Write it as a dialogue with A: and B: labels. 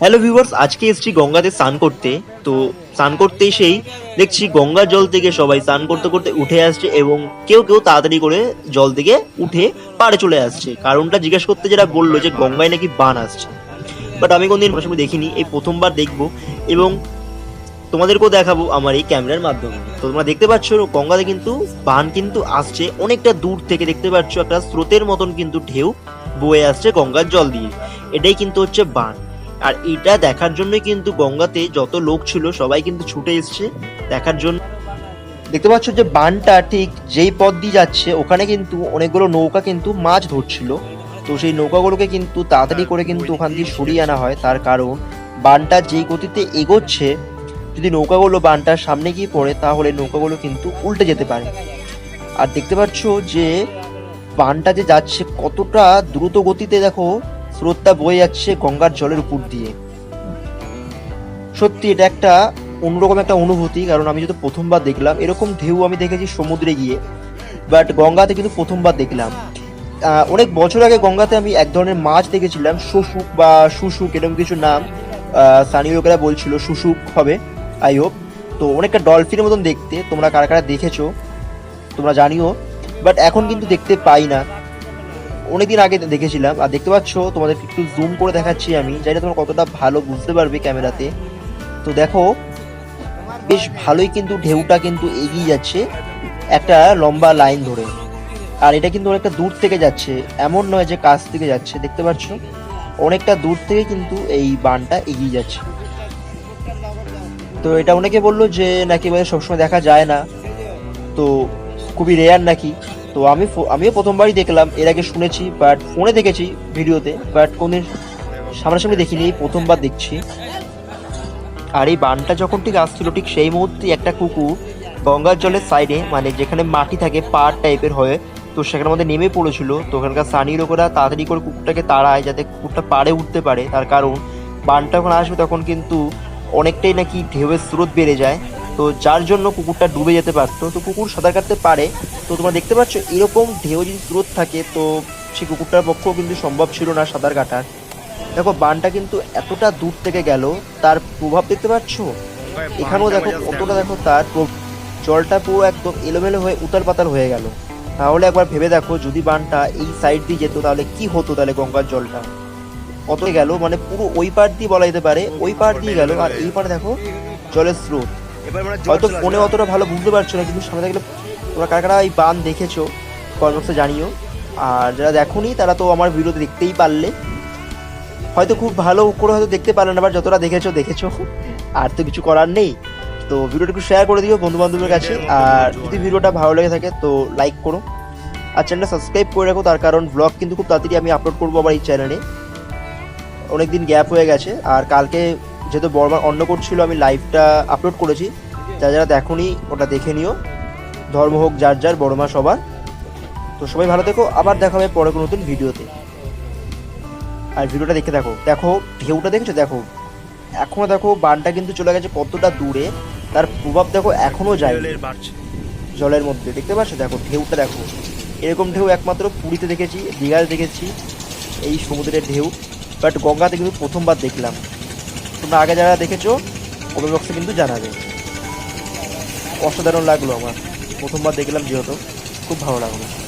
A: Hello viewers আজকে এসেছি গঙ্গাতে স্নান করতে। তো স্নান করতে এসেই দেখছি গঙ্গার জল থেকে সবাই স্নান করতে করতে উঠে আসছে এবং কেউ কেউ তাড়াতাড়ি করে জল থেকে উঠে পাড়ে চলে আসছে। কারণটা জিজ্ঞেস করতে যেটা বলল যে গঙ্গায় নাকি বান আসছে। বাট আমি কোনদিন সময় দেখিনি, এই প্রথমবার দেখব এবং তোমাদেরকেও দেখাবো আমার এই ক্যামেরার মাধ্যমে। তো তোমরা দেখতে পাচ্ছ, গঙ্গাতে কিন্তু বান কিন্তু আসছে, অনেকটা দূর থেকে দেখতে পাচ্ছ, একটা স্রোতের মতন কিন্তু ঢেউ বয়ে আসছে গঙ্গার জল দিয়ে। এটাই কিন্তু হচ্ছে বান। আর এটা দেখার জন্যই কিন্তু গঙ্গাতে যত লোক ছিল, সবাই কিন্তু ছুটে এসছে দেখার জন্য। দেখতে পাচ্ছ যে বানটা ঠিক যেই পথ দিয়ে যাচ্ছে, ওখানে কিন্তু অনেকগুলো নৌকা কিন্তু মাছ ধরছিল। তো সেই নৌকাগুলোকে কিন্তু তাড়াতাড়ি করে কিন্তু ওখান দিয়ে সরিয়ে আনা হয়। তার কারণ, বানটা যেই গতিতে এগোচ্ছে, যদি নৌকাগুলো বানটার সামনে গিয়ে পড়ে, তাহলে নৌকাগুলো কিন্তু উল্টে যেতে পারে। আর দেখতে পাচ্ছ যে বানটা যে যাচ্ছে কতটা দ্রুত গতিতে দেখো স্রোতটা বয়ে যাচ্ছে গঙ্গার জলের উপর দিয়ে। সত্যি এটা একটা অন্যরকম একটা অনুভূতি, কারণ আমি যেহেতু প্রথমবার দেখলাম, এরকম ঢেউ আমি দেখেছি সমুদ্রে গিয়ে বাট গঙ্গাতে কিন্তু প্রথমবার দেখলাম। অনেক বছর আগে গঙ্গাতে আমি এক ধরনের মাছ দেখেছিলাম শুশুক বা শুশুক এরকম কিছু নাম স্থানীয় লোকেরা বলছিল শুশুক হবে আই হোপ তো অনেকটা ডলফিনের মতন দেখতে, তোমরা কারা কারা দেখেছ, তোমরা জানিও বাট এখন কিন্তু দেখতে পাই না। অনেকদিন আগে দেখেছিলাম, আর দেখতে পাচ্ছ তোমাদের একটু জুম করে দেখাচ্ছি আমি। জানি না তোমরা কতটা ভালো বুঝতে পারবে ক্যামেরাতে। তো দেখো, বেশ ভালোই কিন্তু ঢেউটা কিন্তু এগিয়ে যাচ্ছে একটা লম্বা লাইন ধরে। আর এটা কিন্তু অনেকটা দূর থেকে যাচ্ছে, এমন নয় যে কাছ থেকে যাচ্ছে, দেখতে পাচ্ছ? অনেকটা দূর থেকে কিন্তু এই বানটা এগিয়ে যাচ্ছে। তো এটা অনেকে বলল যে, নাকি সবসময় দেখা যায় না। তো খুবই রেয়ার নাকি? তো আমি আমিও প্রথমবারই দেখলাম, এর আগে শুনেছি বাট ফোনে দেখেছি ভিডিওতে বাট কোনদিন সামনাসামনি দেখিনি, এই প্রথমবার দেখছি। আর এই বানটা যখন ঠিক আসছিল, ঠিক সেই মুহূর্তে একটা কুকুর গঙ্গার জলের সাইডে মানে যেখানে মাটি থাকে, পাড় টাইপের হয়ে, তো সেখানের মধ্যে নেমে পড়েছিল। তো ওখানকার স্থানীয় লোকেরা তাড়াতাড়ি করে কুকুরটাকে তাড়ায় যাতে কুকুরটা পাড়ে উঠতে পারে। তার কারণ, বানটা যখন আসবে তখন কিন্তু অনেকটাই নাকি ঢেউয়ের স্রোত বেড়ে যায়। তো যার জন্য কুকুরটা ডুবে যেতে পারতো তো কুকুর সাঁতার কাটতে পারে। তো তোমরা দেখতে পাচ্ছ এরকম ঢেউ যদি স্রোত থাকে তো সেই কুকুরটার পক্ষেও কিন্তু সম্ভব ছিল না সাঁতার কাটার। দেখো বানটা কিন্তু এতটা দূর থেকে গেল তার প্রভাব দেখতে পাচ্ছ? এখানেও দেখো কতটা দেখো তার জলটা পুরো একদম এলোমেলো হয়ে উতাল পাতাল হয়ে গেল। তাহলে একবার ভেবে দেখো যদি বানটা এই সাইড দিয়ে যেত তাহলে কি হতো তাহলে গঙ্গার জলটা? কত গেল? মানে পুরো ওই পার দিয়ে বলা যেতে পারে ওই পার দিয়ে গেল। আর এই পারে দেখো জলের স্রোত। হয়তো ফোনে অতটা ভালো বুঝতে পারছ না কিন্তু সামনে দেখলে তোমরা কারা কারা এই বান দেখেছ কমেন্টসে জানিও। আর যারা দেখোনি তারা তো আমার ভিডিওতে দেখতেই পারলে। হয়তো খুব ভালো করে হয়তো দেখতে পারলে না বাট যতটা দেখেছ দেখেছ। আর তো কিছু করার নেই। তো ভিডিওটা একটু শেয়ার করে দিও বন্ধু বান্ধবের কাছে আর যদি ভিডিওটা ভালো লেগে থাকে তো লাইক করো। আর চ্যানেলটা সাবস্ক্রাইব করে রাখো তার কারণ ব্লগ কিন্তু খুব তাড়াতাড়ি আমি আপলোড করব আমার এই চ্যানেলে অনেকদিন গ্যাপ হয়ে গেছে আর কালকে যেহেতু বর্মা অন্য করছিল আমি লাইভটা আপলোড করেছি। যারা যারা দেখোনি ওটা দেখে নিও। ধর্ম হোক যার যার বড় মা সবার। তো সবাই ভালো থেকো আবার দেখা হবে পরে কোনো নতুন ভিডিওতে। আর ভিডিওটা দেখে দেখো। দেখো ঢেউটা দেখেছ? দেখো। এখনও দেখো বানটা কিন্তু চলে গেছে কতটা দূরে। তার প্রভাব দেখো এখনও যায় জলের মধ্যে দেখতে পাচ্ছ? দেখো ঢেউটা দেখো। এরকম ঢেউ একমাত্র পুরীতে দেখেছি দীঘাতে দেখেছি এই সমুদ্রের ঢেউ। বাট গঙ্গাতে কিন্তু প্রথমবার দেখলাম। তোমরা আগে যারা দেখেছ কমেন্ট বক্সে কিন্তু জানাবে। অসাধারণ লাগল আমার। প্রথমবার দেখলাম যেহেতু, খুব ভালো লাগল।